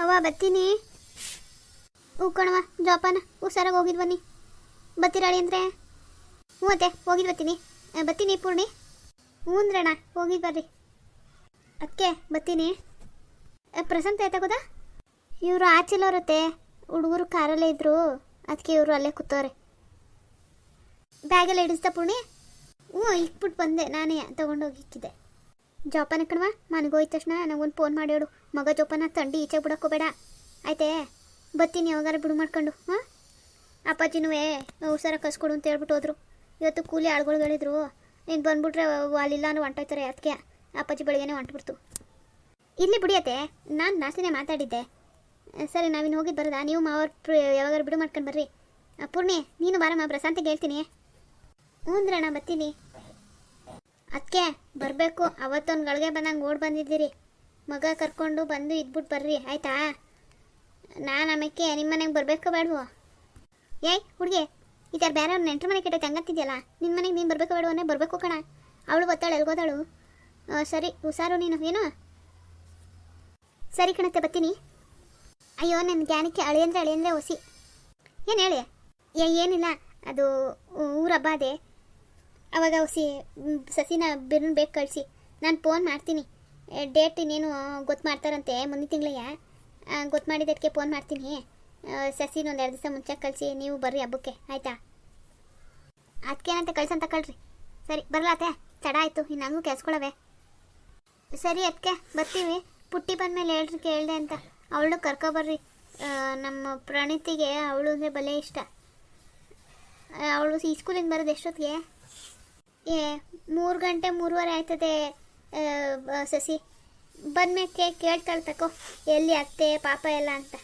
ಅವ್ವ ಬತ್ತೀನಿ ಹ್ಞೂ ಕಣವ ಜೋಪಾನ ಹುಷಾರಾಗಿ ಹೋಗಿದ್ ಬನ್ನಿ. ಬತ್ತಿರಾಳಿ ಅಂದರೆ? ಹ್ಞೂ ಅತ್ತೆ, ಹೋಗಿದ್ ಬತ್ತೀನಿ ಬತ್ತೀನಿ ಪೂರ್ಣಿ. ಹ್ಞೂ ಅಂದ್ರಣ್ಣ, ಹೋಗಿದ್ ಬರ್ರಿ. ಅದಕ್ಕೆ ಬತ್ತೀನಿ ಪ್ರಸಂತ ಆಯ್ತಾ ಗೊತ್ತಾ? ಇವರು ಆಚೆಲೋರತ್ತೆ ಹುಡುಗರು ಕಾರಲ್ಲೇ ಇದ್ರು. ಅದಕ್ಕೆ ಇವರು ಅಲ್ಲೇ ಕೂತವ್ರೆ. ಬ್ಯಾಗೆಲ್ಲ ಹಿಡಿಸ್ತಾ ಪೂರ್ಣಿ? ಹ್ಞೂ ಇಕ್ಬಿಟ್ಟು ಬಂದೆ. ನಾನೇ ತಗೊಂಡೋಗಿ ಇಕ್ಕಿದ್ದೆ. ಜೋಪಾನ ಕಣವ ಮನೆಗೆ ಹೋಯ್ದ ತಕ್ಷಣ ನನಗೊಂದು ಫೋನ್ ಮಾಡಿ ಹೇಳು. ಮಗ ಜೋಪಾನ ತಂಡಿ ಈಚೆ ಬಿಡೋಕೋಬೇಡ ಆಯ್ತೇ? ಬತ್ತೀನಿ ಯಾವಾಗಾರ ಬಿಡು ಮಾಡ್ಕೊಂಡು ಹಾಂ ಅಪ್ಪಾಜಿನೂ ಹುಷಾರ ಕಸ್ಕೊಡು ಅಂತ ಹೇಳ್ಬಿಟ್ಟು ಹೋದ್ರು. ಇವತ್ತು ಕೂಲಿ ಆಳ್ಗಳು ಹೇಳಿದ್ರು ನೀನು ಬಂದ್ಬಿಟ್ರೆ ಅಲ್ಲಿಲ್ಲ ಅಂದ್ರೆ ಹೊಂಟೋಯ್ತಾರೆ ಅದಕ್ಕೆ ಅಪ್ಪಾಜಿ ಬೆಳಿಗ್ಗೆನೇ ಹೊಂಟ್ಬಿಡ್ತು ಇಲ್ಲಿ ಬಿಡಿಯತ್ತೆ ನಾನು ನಾಸಿನೇ ಮಾತಾಡಿದ್ದೆ. ಸರಿ, ನಾವಿನ್ನು ಹೋಗಿದ್ದು ಬರೋದಾ? ನೀವು ಮಾವ್ರ ಯಾವಾಗಾರು ಬಿಡು ಮಾಡ್ಕೊಂಡು ಬರ್ರಿ. ಪೂರ್ಣಿ, ನೀನು ಬಾರಮ್ಮ, ಪ್ರಶಾಂತಿಗೆ ಹೇಳ್ತೀನಿ. ಹ್ಞೂ ಅಂದ್ರಣ್ಣ, ಬರ್ತೀನಿ. ಅದಕ್ಕೆ ಬರಬೇಕು, ಅವತ್ತೊಂದು ಗಳಿಗೆ ಬಂದಂಗೆ ಓಡ್ ಬಂದಿದ್ದೀರಿ. ಮಗ ಕರ್ಕೊಂಡು ಬಂದು ಇದ್ಬಿಟ್ಟು ಬರ್ರಿ, ಆಯ್ತಾ? ನಾನು ಆಮೇಲೆ ನಿಮ್ಮ ಮನೆಗೆ ಬರಬೇಕು ಬೇಡವೋ? ಏಯ್, ಹುಡುಗಿ ಇದರ ಬೇರೆ ಅವ್ರು ನೆಂಟ್ರ ಮನೆ ಕೆಟ್ಟ ಹಂಗಂತಿದ್ಯಲ್ಲ ನಿನ್ನ ಮನೆಗೆ ನೀನು ಬರಬೇಕು ಬೇಡ ಅನ್ನೇ ಬರಬೇಕು ಕಣ. ಅವಳು ಗೊತ್ತಾಳು ಎಲ್ಗೋದಾಳು? ಸರಿ, ಹುಷಾರು ನೀನು, ಏನು? ಸರಿ ಕಣತ್ತೆ, ಬರ್ತೀನಿ. ಅಯ್ಯೋ ನನ್ನ ಜ್ಞಾನಕ್ಕೆ ಅಳಿಯಂದ್ರೆ ಅಳಿಯಂದ್ರೆ ಹೊಸಿ ಏನು ಹೇಳಿ? ಏ, ಏನಿಲ್ಲ, ಅದು ಊರ ಹಬ್ಬ ಅವಾಗ ಸಿ ಸಸಿನ ಬಿರ್ನ ಬೇಕು ಕಳಿಸಿ. ನಾನು ಫೋನ್ ಮಾಡ್ತೀನಿ. ಡೇಟ್ ಇನ್ನೇನು ಗೊತ್ತು ಮಾಡ್ತಾರಂತೆ, ಮುಂದಿನ ತಿಂಗಳಿಗೆ. ಗೊತ್ತು ಮಾಡಿದ್ದಕ್ಕೆ ಫೋನ್ ಮಾಡ್ತೀನಿ. ಸಸಿನ ಒಂದು ಎರಡು ದಿವಸ ಮುಂಚೆ ಕಳಿಸಿ, ನೀವು ಬರ್ರಿ ಹಬ್ಬಕ್ಕೆ, ಆಯಿತಾ? ಅದಕ್ಕೇನಂತ ಕಳ್ಸಂತ ಕಳ್ರಿ. ಸರಿ ಬರಲಾತೆ ತಡ ಆಯಿತು, ಇನ್ನು ಹಂಗೂ ಕೆಲ್ಸ್ಕೊಳವೆ. ಸರಿ ಅದಕ್ಕೆ ಬರ್ತೀವಿ. ಪುಟ್ಟಿ ಬಂದಮೇಲೆ ಹೇಳ್ರಿ, ಕೇಳಿದೆ ಅಂತ. ಅವಳು ಕರ್ಕೊಬರ್ರಿ. ನಮ್ಮ ಪ್ರಣೀತಿಗೆ ಅವಳು ಅಂದರೆ ಬಲೆ ಇಷ್ಟ. ಅವಳು ಈ ಸ್ಕೂಲಿಂದ ಬರೋದು ಎಷ್ಟೊತ್ತಿಗೆ? ಏ, ಮೂರು ಗಂಟೆ ಮೂರುವರೆ ಆಯ್ತದೆ ಸಸಿ. ಬಂದ್ಮೇಲೆ ಕೇಳ್ತಾಳೆ ತಕೋ, ಎಲ್ಲಿ ಅತ್ತೆ, ಪಾಪ ಎಲ್ಲ ಅಂತ.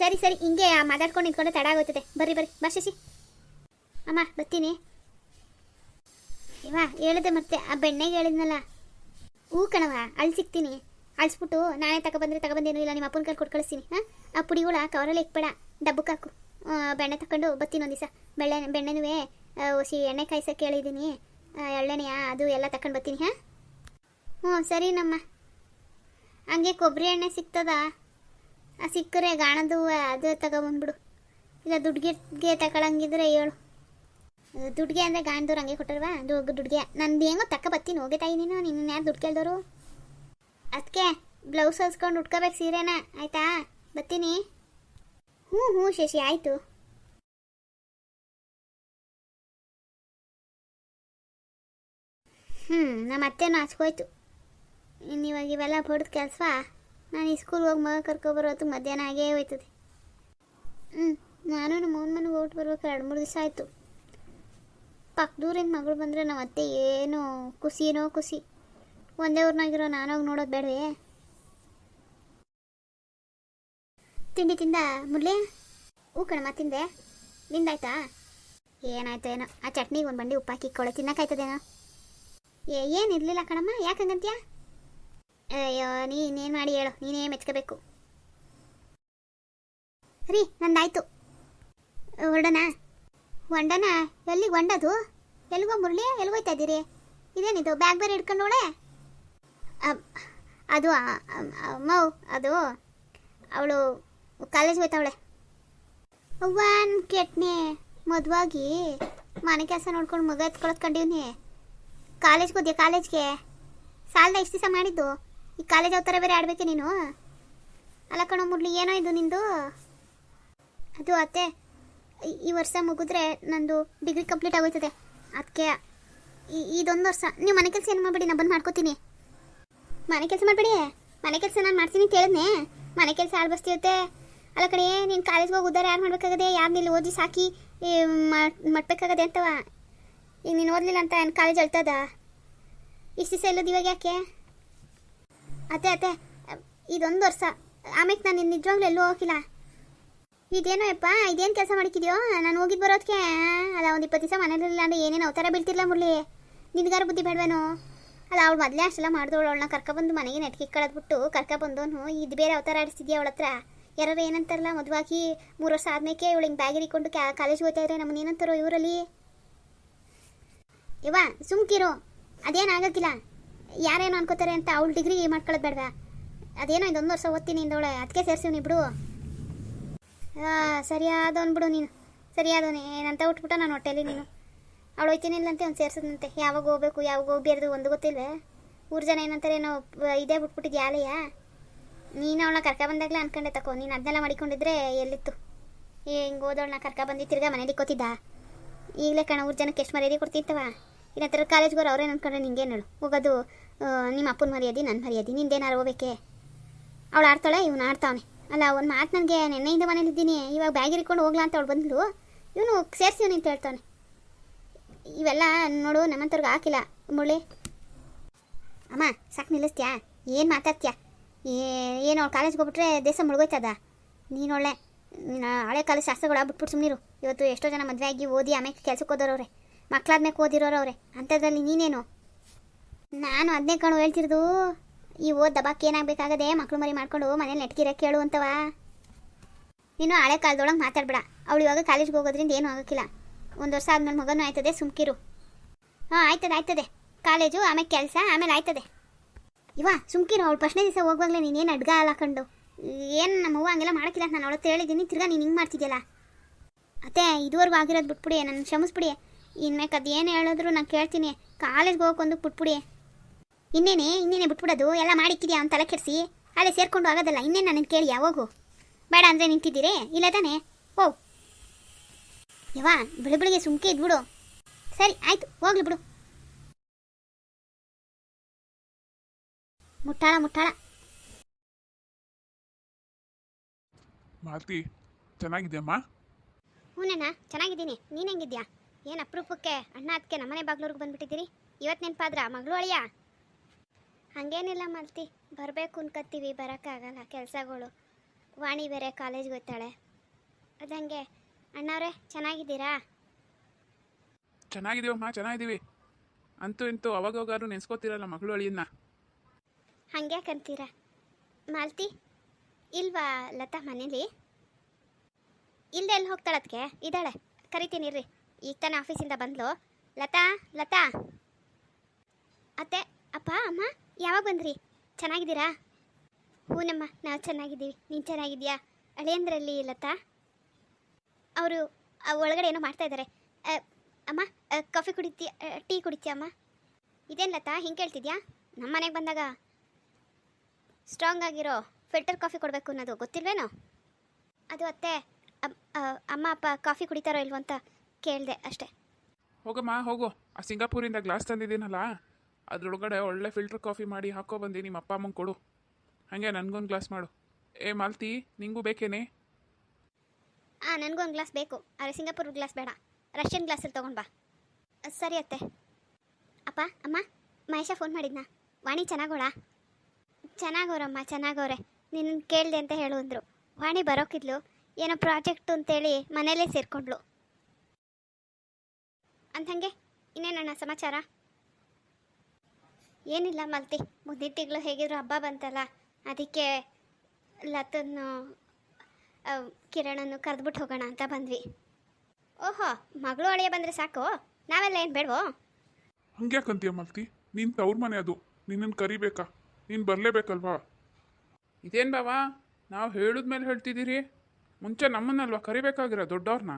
ಸರಿ ಸರಿ, ಹಿಂಗೆ ಮಾತಾಡ್ಕೊಂಡು ನಿಂತ್ಕೊಂಡು ತಡ ಆಗೋಯ್ತದೆ. ಬರ್ರಿ ಬರ್ರಿ, ಬಾ ಶಶಿ ಅಮ್ಮ, ಬರ್ತೀನಿ. ಇವ ಹೇಳಿದೆ ಮತ್ತೆ, ಆ ಬೆಣ್ಣೆಗೆ ಹೇಳಿದ್ನಲ್ಲ. ಹೂ ಕಣವ ಅಲ್ಲಿ ಸಿಗ್ತೀನಿ. ಅಳಿಸ್ಬಿಟ್ಟು ನಾನೇ ತಗೊಬಂದ್ರೆ ತಗೊಬಂದೇನು ಇಲ್ಲ, ನಿಮ್ಮ ಅಪ್ಪನ ಕೈ ಕೊಟ್ಟು ಕಳಿಸ್ತೀನಿ, ಹಾಂ? ಆ ಪುಡಿಗಳ ಕವರಲ್ಲಿ ಇಕ್ಬೇಡ, ಡಬ್ಬಕ್ಕೆ ಹಾಕು. ಬೆಣ್ಣೆ ತಗೊಂಡು ಬರ್ತೀನಿ ಒಂದು ದಿವಸ ಬೆಳ್ಳೆ ಬೆಣ್ಣೆನೂ ಹೊಸಿ ಎಣ್ಣೆ ಕಾಯ್ಸೋಕೆ ಹೇಳಿದ್ದೀನಿ ಎಳ್ಳೆಣ್ಣೆಯ ಅದು ಎಲ್ಲ ತಕೊಂಡು ಬರ್ತೀನಿ, ಹಾಂ? ಹ್ಞೂ, ಸರಿ ನಮ್ಮ. ಹಂಗೆ ಕೊಬ್ಬರಿ ಎಣ್ಣೆ ಸಿಗ್ತದ? ಆ, ಸಿಕ್ಕರೆ ಗಾಣದು ಅದು ತಗೊಬಂದ್ಬಿಡು ಇಲ್ಲ ದುಡ್ಡಿಗೆ ತಗೊಳಂಗಿದ್ರೆ ಹೇಳು. ದುಡ್ಗೆ ಅಂದರೆ ಗಾಣದವ್ರು ಹಂಗೆ ಕೊಟ್ಟಲ್ವಾ ಅದು ದುಡ್ಗೆ. ನಂದು ಹೆಂಗೋ ತಕ್ಕ ಬರ್ತೀನಿ, ಹೋಗಿ ತಾಯಿ ನೀನು. ನಿನ್ನ ಯಾರು ದುಡ್ಡು ಕೇಳ್ದವರು ಅದಕ್ಕೆ ಬ್ಲೌಸ್ ಹೊಸ್ಕೊಂಡು ಉಟ್ಕೋಬೇಕು ಸೀರೆನ. ಆಯಿತಾ? ಬರ್ತೀನಿ. ಹ್ಞೂ ಹ್ಞೂ, ಶಶಿ, ಆಯಿತು. ಹ್ಞೂ ನಮ್ಮ ಅತ್ತೆನೂ ಹಚ್ಕೋಯ್ತು. ಇವಾಗ ಇವೆಲ್ಲ ಬಡದ್ ಕೆಲಸ ನಾನು ಈ ಸ್ಕೂಲ್ಗೆ ಹೋಗಿ ಮಗ ಕರ್ಕೊಬರೋದು ಮಧ್ಯಾಹ್ನ ಆಗೇ ಹೋಯ್ತದೆ. ಹ್ಞೂ ನಾನು ನಮ್ಮ ಅವ್ನ ಮನೆಗೆ ಹೋಗಿ ಬರ್ಬೇಕು ಎರಡು ಮೂರು ದಿವಸ ಆಯಿತು. ಪಕ್ಕದೂರಿಂದ ಮಗಳು ಬಂದರೆ ನಮ್ಮ ಅತ್ತೆ ಏನು ಖುಷಿನೋ ಖುಷಿ. ಒಂದೇ ಊರ್ನಾಗಿರೋ ನಾನೋಗಿ ನೋಡೋದು ಬೇಡವೇ? ತಿಂಡಿ ತಿಂದ ಮುರ್ಲಿ ಹೂ ಕಣಮ್ಮ, ತಿಂದೆ. ನಿಂದಾಯ್ತಾ? ಏನಾಯ್ತು ಏನೋ. ಆ ಚಟ್ನಿಗೆ ಒಂದು ಬಂಡಿ ಉಪ್ಪಾಕಿ ಕೊಳೆ ತಿನ್ನಕ್ಕಾಯ್ತದೇನೋ? ಏ ಏನಿರಲಿಲ್ಲ ಕಣಮ್ಮ ಯಾಕಂಗಂತ್ಯಾ ಅಯ್ಯೋ ನೀನೇನು ಮಾಡಿ ಹೇಳು, ನೀನೇ ಮೆಚ್ಕೋಬೇಕು. ರೀ, ನಂದಾಯ್ತು. ಹೊರಡೋಣ ಹೊಂಡನ ಎಲ್ಲಿಗೆ ಹೊಂಡದು ಎಲ್ಲಿಗೋ ಮುರಳಿ ಎಲ್ಗೋಯ್ತಾ ಇದ್ದೀರಿ? ಇದೇನಿದು, ಬ್ಯಾಗ್ ಬೇರೆ ಹಿಡ್ಕೊಂಡೋಳೆ ಅದು ಮೌ ಅದು, ಅವಳು ಕಾಲೇಜ್ ಹೋಯ್ತಾವಳೆ. ಅವ್ವನ್ ಕೆಟ್ನೆ, ಮದುವಾಗಿ ಮನೆ ಕೆಲಸ ನೋಡ್ಕೊಂಡು ಮಗ ಎತ್ಕೊಳತ್ ಕಂಡೀವ್ನಿ. ಕಾಲೇಜ್ಗೆ ಹೋದ್ಯಾ? ಕಾಲೇಜ್ಗೆ? ಸಾಲದ ಎಷ್ಟು ದಿವಸ ಮಾಡಿದ್ದು? ಈ ಕಾಲೇಜ್ ಅವತಾರ ಬೇರೆ ಆಡ್ಬೇಕೆ ನೀನು? ಅಲ್ಲ ಕಣೋ ಮುರ್ಲಿ ಏನೋ ಇದು ನಿಂದು? ಅದು ಅತ್ತೆ, ಈ- ವರ್ಷ ಮುಗಿದ್ರೆ ನಂದು ಡಿಗ್ರಿ ಕಂಪ್ಲೀಟ್ ಆಗೋಯ್ತದೆ. ಅದಕ್ಕೆ ಇದೊಂದು ವರ್ಷ. ನೀವು ಮನೆ ಕೆಲಸ ಏನು ಮಾಡಬೇಡಿ ನಾನು ಬಂದು ಮಾಡ್ಕೋತೀನಿ. ಮನೆ ಕೆಲಸ ಮಾಡಬೇಡಿ? ಮನೆ ಕೆಲಸ ನಾನು ಮಾಡ್ತೀನಿ ಅಂತ ಮನೆ ಕೆಲಸ ಆಳು ಬಸ್ತಿರುತ್ತೆ ಅಲ್ಲ ಕಡೆ ನೀನು ಕಾಲೇಜ್ಗೆ ಹೋಗಿ ಉದ್ದಾರ ಯಾರು ಮಾಡ್ಬೇಕಾಗದೆ? ಯಾರು ಇಲ್ಲಿ ಓದಿ ಸಾಕಿ ಮಟ್ಬೇಕಾಗದೆ ಅಂತವ? ಈಗ ನೀನು ಓದಲಿಲ್ಲ ಅಂತ ಕಾಲೇಜ್ ಅಳ್ತದ ಇಷ್ಟು ದಿವಸ ಇಲ್ಲದ ಇವಾಗ ಯಾಕೆ? ಅತ್ತೆ ಅತ್ತೆ, ಇದೊಂದು ವರ್ಷ. ಆಮೇಲೆ ನಾನು ನಿಜವಾಗ್ಲೂ ಎಲ್ಲೂ ಹೋಗಿಲ್ಲ ಇದೇನೋ ಯಪ್ಪ, ಇದೇನು ಕೆಲಸ ಮಾಡಿಕಿದ್ಯೋ? ನಾನು ಹೋಗಿದ್ದು ಬರೋದಕ್ಕೆ ಅಲ್ಲ, ಒಂದು ಇಪ್ಪತ್ತು ದಿವಸ ಮನೇಲಿಲ್ಲ ಅಂದ್ರೆ ಏನೇನು ಅವತಾರ ಬೀಳ್ತಿರ್ಲ ಮುರಳಿ ನಿನ್ಗಾರ ಬುದ್ಧಿ ಬೇಡವೇನು? ಅಲ್ಲ, ಅವಳು ಮೊದಲೇ ಅಷ್ಟೆಲ್ಲ ಮಾಡಿದವಳು ಅವಳನ್ನ ಕರ್ಕೊಬಂದು ಮನೆಗೆ ನೆಟ್ಗೆ ಕಳೆದ್ಬಿಟ್ಟು ಕರ್ಕೊಬಂದವನು ಇದು ಬೇರೆ ಅವತಾರ ಆಡಿಸ್ತಿದ್ಯಾ ಅವಳ ಹತ್ರ? ಯಾರು ಏನಂತಾರಲ್ಲ ಮದುವಾಗಿ ಮೂರು ವರ್ಷ ಆದ್ಮೇಲೆ ಇವಳು ಹಿಂಗೆ ಬ್ಯಾಗ್ ಹಿಡ್ಕೊಂಡು ಕಾಲೇಜ್ಗೆ ಹೋಗ್ತಾ ಇದ್ರೆ ನಮ್ಮನ್ನ ಏನಂತಾರೋ ಇವರಲ್ಲಿ? ಇವ ಸುಮ್ಕಿರು. ಅದೇನು ಆಗೋಕ್ಕಿಲ್ಲ. ಯಾರೇನು ಅನ್ಕೋತಾರೆ ಅಂತ ಅವಳು ಡಿಗ್ರಿ ಮಾಡ್ಕೊಳ್ಳೋದು ಬೇಡವಾ? ಅದೇನೋ ಇದೊಂದು ವರ್ಷ ಓದ್ತೀನಿ ಇಂದವಳೆ ಅದಕ್ಕೆ ಸೇರ್ಸಿವ್ನಿ ಬಿಡು. ಹಾಂ ಸರಿಯಾದವನು ಬಿಡು ನೀನು. ಸರಿಯಾದವನು ಏನಂತ ಉಟ್ಬಿಟ್ಟ ನಾನು ಹೊಟ್ಟೆಲಿ ನೀನು. ಅವಳು ಹೋಯ್ತೀನಿ ಅಂತ ಅವ್ನು ಸೇರ್ಸದಂತೆ ಯಾವಾಗ ಹೋಗ್ಬೇಕು, ಯಾವಾಗ ಹೋಗ್ಬಾರ್ದು ಒಂದು ಗೊತ್ತಿಲ್ವೇ? ಊರು ಜನ ಏನಂತಾರೆ ಏನೋ ಇದೇ ಬಿಟ್ಬಿಟ್ಟಿದ್ದು ಯಾಲೆಯ ನೀನು ಅವಳನ್ನ ಕರ್ಕ ಬಂದಾಗಲೇ ಅನ್ಕೊಂಡೆ ತಕೋ. ನೀನು ಅದನ್ನೆಲ್ಲ ಮಾಡಿಕೊಂಡಿದ್ರೆ ಎಲ್ಲಿತ್ತು? ಹಿಂಗೆ ಓದೋಳನ್ನ ಕರ್ಕ ಬಂದಿ ತಿರ್ಗಾ ಮನೇಲಿ ಕೊತ್ತಿದ್ದ ಈಗಲೇ ಕಣ, ಊರು ಜನಕ್ಕೆ ಎಷ್ಟು ಮರ್ಯಾದೆ ಕೊಡ್ತಿತ್ತವ ಇನ್ನ ಥರ ಕಾಲೇಜ್ಗೆ ಬರೋ ಅವ್ರೇನು ಅನ್ಕೊಂಡ್ರೆ ನಿಂಗೇನು ಹೇಳು? ಹೋಗೋದು ನಿಮ್ಮ ಅಪ್ಪನ ಮರ್ಯಾದೆ ನನ್ನ ಮರ್ಯಾದೆ ನಿಂದೇನಾರು ಹೋಗ್ಬೇಕೆ? ಅವಳು ಆಡ್ತಾಳೆ, ಇವನು ಆಡ್ತಾವನೆ. ಅಲ್ಲ, ಒಂದು ಮಾತು ನನಗೆ ನೆನ್ನೆಯಿಂದ ಮನೇಲಿದ್ದೀನಿ, ಇವಾಗ ಬ್ಯಾಗ್ ಹಿಡ್ಕೊಂಡು ಹೋಗ್ಲಾ ಅಂತ ಅವಳು ಬಂದ್ಲು, ಇವನು ಸೇರಿಸಿವನು ಅಂತ ಹೇಳ್ತಾನೆ ಇವೆಲ್ಲ ನೋಡು, ನಮ್ಮಂತವ್ರಿಗೆ ಹಾಕಿಲ್ಲ, ಮುಳ್ಳಿ. ಅಮ್ಮ, ಸಾಕು ನಿಲ್ಲಿಸ್ತೀಯಾ? ಏನು ಮಾತಾಡ್ತ್ಯಾ? ಏನು, ಅವಳು ಕಾಲೇಜ್ಗೆ ಹೋಗ್ಬಿಟ್ರೆ ದೇಶ ಮುಳುಗೋಯ್ತದ? ನೀನು ಒಳ್ಳೆ ಹಳೆ ಕಾಲೇಜ್ ಶಾಸ್ತ್ರಗಳು ಬಿಟ್ಬಿಟ್ಟು ಸುಮ್ಮನಿರು ಇವತ್ತು ಎಷ್ಟೋ ಜನ ಮದುವೆ ಆಗಿ ಓದಿ ಆಮೇಲೆ ಕೆಲಸಕ್ಕೆ ಹೋದವ್ರವ್ರೆ. ಮಕ್ಕಳಾದ್ಮೇಲೆ ಓದಿರೋರವ್ರೆ ಅಂಥದ್ರಲ್ಲಿ ನೀನೇನು? ನಾನು ಅದನ್ನೇ ಕಣು ಹೇಳ್ತಿರೋದು. ಈ ಓದ್ ದಬಾಕ್ ಏನಾಗಬೇಕಾಗದೆ ಮಕ್ಕಳು ಮರಿ ಮಾಡ್ಕೊಂಡು ಮನೇಲಿ ನೆಟ್ಕಿರಕ್ಕೆ ಕೇಳು ಅಂತವ. ನೀನು ಹಳೆ ಕಾಲದೊಳಗೆ ಮಾತಾಡ್ಬೇಡ. ಅವಳು ಇವಾಗ ಕಾಲೇಜ್ಗೆ ಹೋಗೋದ್ರಿಂದ ಏನೂ ಆಗೋಕ್ಕಿಲ್ಲ. ಒಂದು ವರ್ಷ ಆದ್ಮೇಲೆ ಮಗನೂ ಆಯ್ತದೆ, ಸುಮ್ಕಿರು. ಹಾಂ, ಆಯ್ತದೆ ಆಯ್ತದೆ. ಕಾಲೇಜು, ಆಮೇಲೆ ಕೆಲಸ, ಆಮೇಲೆ ಆಯ್ತದೆ. ಇವ, ಸುಮ್ಕಿರು. ಅವಳು ಪ್ರಶ್ನೆ ದಿವಸ ಹೋಗುವಾಗಲೇ ನೀನೇನು ಅಡ್ಗ ಹಾಕೊಂಡು ಏನು ನಮ್ಮ ಹೂವು ಹಂಗೆಲ್ಲ ಮಾಡೋಕ್ಕಿಲ್ಲ ನಾನು ಅವಳತ್ತು ಹೇಳಿದ್ದೀನಿ ತಿರ್ಗಾ ನೀನು ಹಿಂಗೆ ಮಾಡ್ತಿದ್ಯಲ್ಲ. ಅತ್ತೆ, ಇದುವರೆಗೂ ಆಗಿರೋದು ಬಿಟ್ಬಿಡಿ. ನನ್ನ ಕ್ಷಮಿಸ್ಬಿಡಿ. ಇನ್ಮೇಲೆ ಅದೇನು ಏನು ಹೇಳಿದ್ರು ನಾನು ಕೇಳ್ತೀನಿ. ಕಾಲೇಜ್ಗೆ ಹೋಗೋಕೊಂದು ಬಿಟ್ಬಿಡಿ ಇನ್ನೇನೆ ಇನ್ನೇನೆ ಬಿಟ್ಬಿಡೋದು ಎಲ್ಲ ಮಾಡಿಕ್ಕಿದ್ಯಾ ಅಂತ ತಲೆ ಕೆಡಿಸಿ. ಅಲ್ಲೇ ಸೇರ್ಕೊಂಡು ಆಗೋದಲ್ಲ ಇನ್ನೇನು ನನ್ನ ಕೇಳಿ ಯಾವಾಗೂ? ಬೇಡ ಅಂದರೆ ನಿಂತಿದ್ದೀರಿ? ಇಲ್ಲ ತಾನೆ? ಓ. ಯವಾ ಬಿಳುಬಿಳಿಗೆ ಬೆಳಿಗ್ಗೆ ಸುಮ್ಕೆ ಇದ್ಬಿಡು. ಸರಿ ಆಯ್ತು ಹೋಗ್ಲಿ ಬಿಡು. ಮುಟ್ಟಾಳ ಮುಟ್ಟಾಳ. ಮಾಲತಿ ಚೆನ್ನಾಗಿದೆಯಮ್ಮ? ಹೂನಣ್ಣ ಚೆನ್ನಾಗಿದ್ದೀನಿ. ನೀನು ಹೆಂಗಿದ್ಯಾ? ಏನು ಅಪರೂಪಕ್ಕೆ? ಅಣ್ಣ ಅದಕ್ಕೆ ನಮ್ಮನೆ ಬಾಗ್ಲೂರ್ಗೆ ಬಂದ್ಬಿಟ್ಟಿದ್ದೀರಿ? ಇವತ್ತು ನೆನಪಾದ್ರ? ಮಗಳು ಅಳಿಯ ಹಂಗೇನಿಲ್ಲ ಮಾಲ್ತಿ. ಬರಬೇಕು ಅನ್ಕತ್ತೀವಿ ಬರೋಕ್ಕಾಗಲ್ಲ ಕೆಲಸಗಳು. ವಾಣಿ ಬೇರೆ ಕಾಲೇಜ್ಗೆ ಹೋಗ್ತಾಳೆ. ಅದಂಗೆ. ಅಣ್ಣವ್ರೆ ಚೆನ್ನಾಗಿದ್ದೀರಾ? ಚೆನ್ನಾಗಿದೀವಮ್ಮ ಚೆನ್ನಾಗಿದ್ದೀವಿ. ಅಂತೂ ಇಂತೂ ಅವಾಗವಾಗಾದ್ರೂ ನೆನ್ಸ್ಕೋತಿರಲ್ಲ ಮಗಳು ಅಳಿಯನ್ನ ಹಂಗ್ಯಾಕಂತೀರಾ ಮಾಲ್ತಿ ಇಲ್ವಾ ಲತಾ ಮನೇಲಿ? ಇಲ್ಲದೆ ಎಲ್ಲಿ ಹೋಗ್ತಾಳದ್ಕೆ ಇದ್ದಾಳೆ. ಕರಿತೀನಿ ಇರ್ರಿ. ಈಗ ತಾನೇ ಆಫೀಸಿಂದ ಬಂದ್ಲು. ಲತಾ ಲತಾ. ಅತ್ತೆ, ಅಪ್ಪ, ಅಮ್ಮ, ಯಾವಾಗ ಬಂದ್ರಿ? ಚೆನ್ನಾಗಿದ್ದೀರಾ? ಹೂನಮ್ಮ, ನಾವು ಚೆನ್ನಾಗಿದ್ದೀವಿ. ನೀನು ಚೆನ್ನಾಗಿದ್ಯಾ ಅಳಿಯಂದ್ರಲ್ಲಿ ಲತಾ? ಅವರು ಒಳಗಡೆ ಏನೋ ಮಾಡ್ತಾ ಇದ್ದಾರೆ ಅಮ್ಮ ಕಾಫಿ ಕುಡಿತೀಯ ಟೀ ಕುಡಿತೀಯ, ಅಮ್ಮ? ಇದೇನು ಲತಾ, ಹಿಂಗೆ ಕೇಳ್ತಿದ್ಯಾ? ನಮ್ಮ ಮನೆಗೆ ಬಂದಾಗ ಸ್ಟ್ರಾಂಗ್ ಆಗಿರೋ ಫಿಲ್ಟರ್ ಕಾಫಿ ಕೊಡಬೇಕು ಅನ್ನೋದು ಗೊತ್ತಿಲ್ವೇನೋ? ಅದು ಅತ್ತೆ ಅಮ್- ಅಮ್ಮ, ಅಪ್ಪ ಕಾಫಿ ಕುಡಿತಾರೋ ಇಲ್ವಂತ ಕೇಳಿದೆ ಅಷ್ಟೇ. ಹೋಗಮ್ಮ ಹೋಗು. ಆ ಸಿಂಗಾಪುರಿಂದ ಗ್ಲಾಸ್ ತಂದಿದ್ದೀನಲ್ಲ? ಅದ್ರೊಳಗಡೆ ಒಳ್ಳೆ ಫಿಲ್ಟರ್ ಕಾಫಿ ಮಾಡಿ ಹಾಕೋ ಬಂದು ನಿಮ್ಮ ಅಪ್ಪ ಅಮ್ಮಂಗೆ ಕೊಡು. ಹಾಗೆ ನನಗೊಂದು ಗ್ಲಾಸ್ ಮಾಡು. ಏ ಮಾಲ್ತಿ ನಿಂಗೂ ಬೇಕೇನೆ? ಹಾಂ ನನಗೊಂದು ಗ್ಲಾಸ್ ಬೇಕು. ಆದರೆ ಸಿಂಗಾಪುರ್ ಗ್ಲಾಸ್ ಬೇಡ. ರಷ್ಯನ್ ಗ್ಲಾಸಲ್ಲಿ ತೊಗೊಂಡು ಬಾ. ಸರಿ ಅತ್ತೆ. ಅಪ್ಪ ಅಮ್ಮ ಮಹೇಶ ಫೋನ್ ಮಾಡಿದ್ನಾ? ವಾಣಿ ಚೆನ್ನಾಗೋಳ? ಚೆನ್ನಾಗವ್ರಮ್ಮ ಚೆನ್ನಾಗವ್ರೆ ನಿನ್ನ ಕೇಳಿದೆ ಅಂತ ಹೇಳು ಅಂದರು. ವಾಣಿ ಬರೋಕಿದ್ಲು. ಏನೋ ಪ್ರಾಜೆಕ್ಟ್ ಅಂತೇಳಿ ಮನೇಲೇ ಸೇರಿಕೊಂಡ್ಲು ಅಂದಂಗೆ ಇನ್ನೇನಣ್ಣ ಸಮಾಚಾರ? ಏನಿಲ್ಲ ಮಲ್ತಿ. ಮುಂದಿನ ತಿಂಗಳು ಹೇಗಿದ್ರು ಹಬ್ಬ ಬಂತಲ್ಲ, ಅದಕ್ಕೆ ಲತನ್ನು ಕಿರಣನ್ನು ಕರೆದ್ಬಿಟ್ಟು ಹೋಗೋಣ ಅಂತ ಬಂದ್ವಿ. ಓಹೋ, ಮಗಳು ಅಳಿಯ ಬಂದರೆ ಸಾಕು? ನಾವೆಲ್ಲ ಏನು ಬೇಡವೋ? ಹಂಗ್ಯಾಕಂತೀಯ ಮಲ್ತಿ? ನಿನ್ನ ತವ್ರ ಮನೆ ಅದು. ನಿನ್ನನ್ನು ಕರಿಬೇಕಾ? ನೀನು ಬರಲೇಬೇಕಲ್ವಾ? ಇದೇನು ಬಾವಾ? ನಾವು ಹೇಳಿದ ಮೇಲೆ ಹೇಳ್ತಿದ್ದೀರಿ? ಮುಂಚೆ ನಮ್ಮನ್ನಲ್ವಾ ಕರಿಬೇಕಾಗಿರೋ ದೊಡ್ಡವ್ರನ್ನ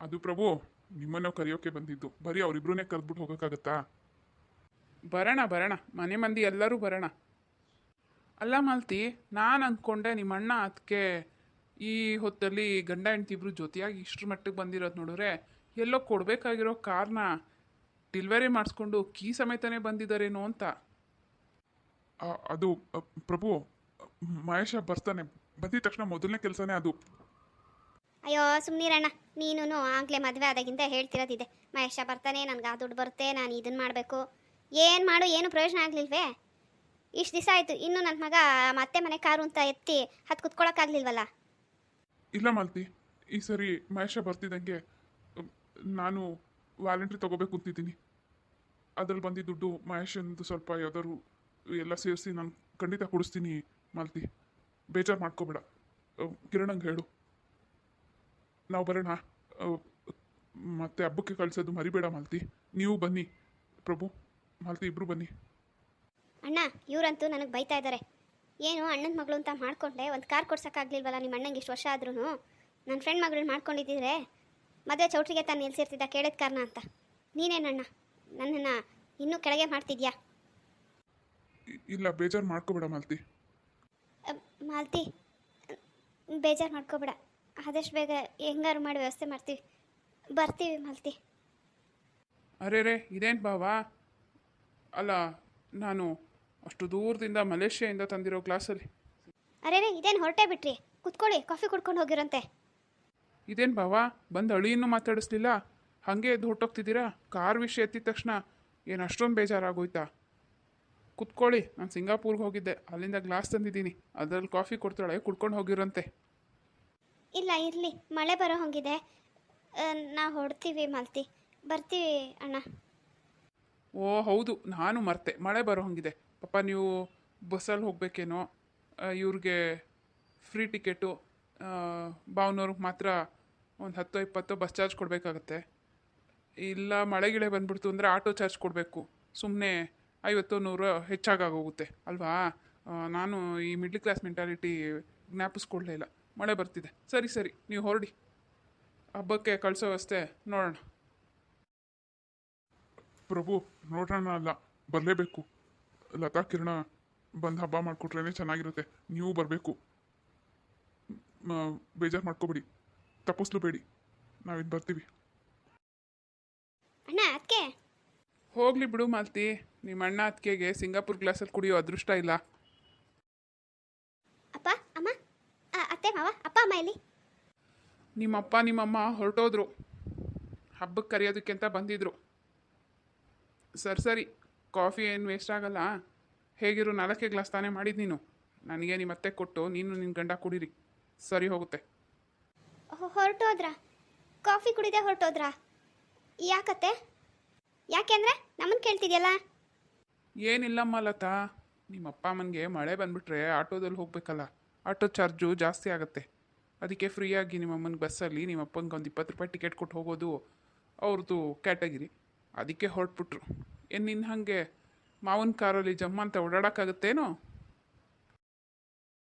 ಅದು ಪ್ರಭು ನಿಮ್ಮನ್ನು ಕರೆಯೋಕೆ ಬಂದಿದ್ದು. ಬರೀ ಅವರಿಬ್ರನ್ನೇ ಕರೆದ್ಬಿಟ್ಟು ಹೋಗೋಕ್ಕಾಗತ್ತಾ? ಬರೋಣ ಬರೋಣ. ಮನೆ ಮಂದಿ ಎಲ್ಲರೂ ಬರೋಣ. ಅಲ್ಲ ಮಾಲ್ತಿ ನಾನು ಅಂದ್ಕೊಂಡೆ ನಿಮ್ಮ ಅಣ್ಣ ಅದಕ್ಕೆ ಈ ಹೊತ್ತಲ್ಲಿ ಗಂಡ ಹೆಂಡ್ತಿ ಇಬ್ರು ಜೊತೆಯಾಗಿ ಇಷ್ಟ್ರ ಮಟ್ಟಿಗೆ ಬಂದಿರೋದು ನೋಡಿದ್ರೆ ಎಲ್ಲೋ ಕೊಡಬೇಕಾಗಿರೋ ಕಾರ್ನ ಡೆಲಿವರಿ ಮಾಡಿಸ್ಕೊಂಡು ಕೀ ಸಮೇತನೇ ಬಂದಿದ್ದಾರೇನೋ ಅಂತ. ಅದು ಪ್ರಭು ಮಹೇಶ ಬರ್ತಾನೆ. ಬಂದಿದ ತಕ್ಷಣ ಮೊದಲನೇ ಕೆಲಸನೇ ಅದು. ಅಯ್ಯೋ ಸುಮ್ಮನಿರಣ್ಣ ನೀನು ಆಗಲೇ ಮದುವೆ ಆದಾಗಿಂದ ಹೇಳ್ತಿರೋದಿದೆ. ಮಹೇಶ ಬರ್ತಾನೆ, ನನಗೆ ಆ ದುಡ್ಡು ಬರುತ್ತೆ, ನಾನು ಇದನ್ನು ಮಾಡಬೇಕು. ಏನು ಮಾಡು, ಏನು ಪ್ರಯೋಜನ ಆಗಲಿಲ್ವೇ? ಇಷ್ಟು ದಿವಸ ಆಯಿತು, ಇನ್ನೂ ನನ್ನ ಮಗ ಮತ್ತೆ ಮನೆ ಕಾರು ಅಂತ ಎತ್ತಿ ಹತ್ತು ಕುತ್ಕೊಳ್ಳೋಕ್ಕಾಗಲಿಲ್ವಲ್ಲ ಇಲ್ಲ ಮಾಲ್ತಿ, ಈ ಸರಿ ಮಹೇಶ ಬರ್ತಿದ್ದಂಗೆ ನಾನು ವ್ಯಾಲೆಂಟ್ರಿ ತಗೋಬೇಕು ಅಂತಿದ್ದೀನಿ. ಅದ್ರಲ್ಲಿ ಬಂದಿದ್ದ ದುಡ್ಡು ಮಹೇಶಂದು ಸ್ವಲ್ಪ ಯಾವ್ದಾದ್ರು ಎಲ್ಲ ಸೇರಿಸಿ ನಾನು ಖಂಡಿತ ಕೊಡಿಸ್ತೀನಿ ಮಾಲ್ತಿ. ಬೇಜಾರು ಮಾಡ್ಕೋಬೇಡ. ಕಿರಣಂಗೆ ಹೇಳು. ನಾವು ಬರೋಣ. ಮತ್ತೆ ಹಬ್ಬಕ್ಕೆ ಕಳಿಸೋದು ಮರಿಬೇಡ ಮಾಲ್ತಿ. ನೀವು ಬನ್ನಿ. ಪ್ರಭು ಮಾಲ್ತಿ ಇಬ್ರು ಬನ್ನಿ. ಅಣ್ಣ ಇವರಂತೂ ನನಗೆ ಬೈತಾ ಇದ್ದಾರೆ ಏನು ಅಣ್ಣನ ಮಗಳು ಅಂತ ಮಾಡಿಕೊಂಡೆ ಒಂದು ಕಾರ್ ಕೊಡ್ಸೋಕ್ಕಾಗಲಿಲ್ವಲ್ಲ ನಿಮ್ಮ ಅಣ್ಣಂಗೆ ಇಷ್ಟು ವರ್ಷ ಆದ್ರೂ ನನ್ನ ಫ್ರೆಂಡ್ ಮಗಳನ್ನ ಮಾಡ್ಕೊಂಡಿದ್ದಿದ್ರೆ ಮದುವೆ ಚೌಟ್ರಿಗೆ ತಾನು ನಿಲ್ಸಿರ್ತಿದ್ದ ಕೇಳಿದ ಕಾರಣ ಅಂತ. ನೀನೇನಣ್ಣ ನನ್ನನ್ನು ಇನ್ನೂ ಕೆಳಗೆ ಮಾಡ್ತಿದ್ಯಾ? ಇಲ್ಲ ಬೇಜಾರು ಮಾಡ್ಕೋಬೇಡ ಮಾಲ್ತಿ. ಮಾಲ್ತಿ ಬೇಜಾರು ಮಾಡ್ಕೋಬೇಡ. ಆದಷ್ಟು ಬೇಗ ಹೆಂಗಾರು ಮಾಡಿ ವ್ಯವಸ್ಥೆ ಮಾಡ್ತೀವಿ. ಬರ್ತೀವಿ ಮಲ್ತಿ. ಅರೆ ರೇ ಇದೇನು ಬಾವಾ ಅಲ್ಲ ನಾನು ಅಷ್ಟು ದೂರದಿಂದ ಮಲೇಷ್ಯಾದಿಂದ ತಂದಿರೋ ಗ್ಲಾಸಲ್ಲಿ. ಅರೆ ರೇ ಇದೇನು ಹೊರಟೇ ಬಿಟ್ರಿ? ಕುತ್ಕೊಳ್ಳಿ ಕಾಫಿ ಕುಡ್ಕೊಂಡು ಹೋಗಿರಂತೆ. ಇದೇನು ಬಾವಾ ಬಂದು ಅಳಿಯನ್ನು ಮಾತಾಡಿಸ್ಲಿಲ್ಲ? ಹಾಗೆ ಎದ್ದು ಹೊಟ್ಟೋಗ್ತಿದ್ದೀರಾ ಕಾರ್ ವಿಷಯ ಎತ್ತಿದ ತಕ್ಷಣ ಏನು ಅಷ್ಟೊಂದು ಬೇಜಾರಾಗೋಯ್ತಾ? ಕುತ್ಕೊಳ್ಳಿ ನಾನು ಸಿಂಗಾಪುರ್ಗೆ ಹೋಗಿದ್ದೆ. ಅಲ್ಲಿಂದ ಗ್ಲಾಸ್ ತಂದಿದ್ದೀನಿ. ಅದರಲ್ಲಿ ಕಾಫಿ ಕೊಡ್ತಾಳೆ ಕುಡ್ಕೊಂಡು ಹೋಗಿರಂತೆ. ಇಲ್ಲ, ಇರಲಿ. ಮಳೆ ಬರೋ ಹಂಗಿದೆ. ನಾವು ಹೊಡ್ತೀವಿ ಮಾಲ್ತಿ. ಬರ್ತೀವಿ ಅಣ್ಣ. ಓ, ಹೌದು. ನಾನು ಮರ್ತೆ. ಮಳೆ ಬರೋ ಹಂಗಿದೆ. ಪಾಪ ನೀವು ಬಸ್ಸಲ್ಲಿ ಹೋಗಬೇಕೇನೋ ಇವ್ರಿಗೆ ಫ್ರೀ ಟಿಕೆಟು ಭಾವನವ್ರಿಗೆ ಮಾತ್ರ ಒಂದು ಹತ್ತು, ಇಪ್ಪತ್ತು ಬಸ್ ಚಾರ್ಜ್ ಕೊಡಬೇಕಾಗತ್ತೆ. ಇಲ್ಲ ಮಳೆ ಗಿಳೆ ಬಂದ್ಬಿಡ್ತು ಅಂದರೆ ಆಟೋ ಚಾರ್ಜ್ ಕೊಡಬೇಕು. ಸುಮ್ಮನೆ ಐವತ್ತು, ನೂರು ಹೆಚ್ಚಾಗೋಗುತ್ತೆ ಅಲ್ವಾ? ನಾನು ಈ ಮಿಡ್ಲ್ ಕ್ಲಾಸ್ ಮೆಂಟಾಲಿಟಿ ಜ್ಞಾಪಿಸ್ಕೊಡ್ಲೇ ಇಲ್ಲ. ಮಳೆ ಬರ್ತಿದೆ. ಸರಿ ಸರಿ ನೀವು ಹೊರಡಿ. ಹಬ್ಬಕ್ಕೆ ಕಳಿಸೋ ವ್ಯವಸ್ಥೆ ನೋಡೋಣ. ಪ್ರಭು ನೋಡೋಣ ಅಲ್ಲ ಬರಲೇಬೇಕು. ಲತಾ ಕಿರಣ ಬಂದು ಹಬ್ಬ ಮಾಡಿಕೊಟ್ರೇ ಚೆನ್ನಾಗಿರುತ್ತೆ. ನೀವು ಬರಬೇಕು. ಬೇಜಾರು ಮಾಡ್ಕೋಬೇಡಿ. ತಪ್ಪಿಸ್ಲುಬೇಡಿ ನಾವಿದು ಬರ್ತೀವಿ. ಅಣ್ಣ ಅದಕ್ಕೆ ಹೋಗ್ಲಿ ಬಿಡು ಮಾಲ್ತಿ. ನಿಮ್ಮ ಅಣ್ಣ ಅತ್ಕೆಗೆ ಸಿಂಗಾಪುರ್ ಗ್ಲಾಸಲ್ಲಿ ಕುಡಿಯೋ ಅದೃಷ್ಟ ಇಲ್ಲ ಅಪ್ಪ ಅಮ್ಮ ಆ, ಅತ್ತೆ ಮಾವ? ಅಪ್ಪ ಅಮ್ಮ ಎಲ್ಲಿ? ನಿಮ್ಮಪ್ಪ ನಿಮ್ಮಮ್ಮ ಹೊರಟೋದ್ರು. ಹಬ್ಬಕ್ಕೆ ಕರೆಯೋದಕ್ಕೆ ಅಂತ ಬಂದಿದ್ರು. ಸರಿ ಸರಿ. ಕಾಫಿ ಏನು ವೇಸ್ಟ್ ಆಗಲ್ಲ. ಹೇಗಿರು ನಾಲ್ಕೇ ಗ್ಲಾಸ್ ತಾನೇ ಮಾಡಿದ್ದು ನೀನು. ನನಗೆ ನಿಮ್ಮ ಅತ್ತೆ ಕೊಟ್ಟು ನೀನು ನಿನ್ನ ಗಂಡ ಕುಡೀರಿ. ಸರಿ ಹೋಗುತ್ತೆ. ಹೊರಟೋದ್ರ ಹೊರಟೋದ್ರಾ? ಕಾಫಿ ಕುಡಿದೆ ಹೊರಟೋದ್ರಾ? ಯಾಕತ್ತೆ? ಯಾಕೆಂದ್ರೆ ನಮ್ಮನ್ನು ಕೇಳ್ತಿದ್ಯಲ್ಲ? ಏನಿಲ್ಲಮ್ಮ ಲತಾ. ನಿಮ್ಮ ಅಪ್ಪ ಅಮ್ಮನಿಗೆ ಮಳೆ ಬಂದ್ಬಿಟ್ರೆ ಆಟೋದಲ್ಲಿ ಹೋಗ್ಬೇಕಲ್ಲ. ಆಟೋ ಚಾರ್ಜು ಜಾಸ್ತಿ ಆಗುತ್ತೆ. ಅದಕ್ಕೆ ಫ್ರೀಯಾಗಿ ನಿಮ್ಮ ಅಮ್ಮನ ಬಸ್ಸಲ್ಲಿ ನಿಮ್ಮ ಅಪ್ಪಂಗೆ ಒಂದು ಇಪ್ಪತ್ತು ರೂಪಾಯಿ ಟಿಕೆಟ್ ಕೊಟ್ಟು ಹೋಗೋದು ಅವ್ರದ್ದು ಕ್ಯಾಟಗಿರಿ. ಅದಕ್ಕೆ ಹೊರಟ್ಬಿಟ್ರು. ಏನು ನಿನ್ನ ಹಾಗೆ ಮಾವನ ಕಾರಲ್ಲಿ ಜಮ್ಮ ಅಂತ ಓಡಾಡೋಕ್ಕಾಗತ್ತೇನೋ?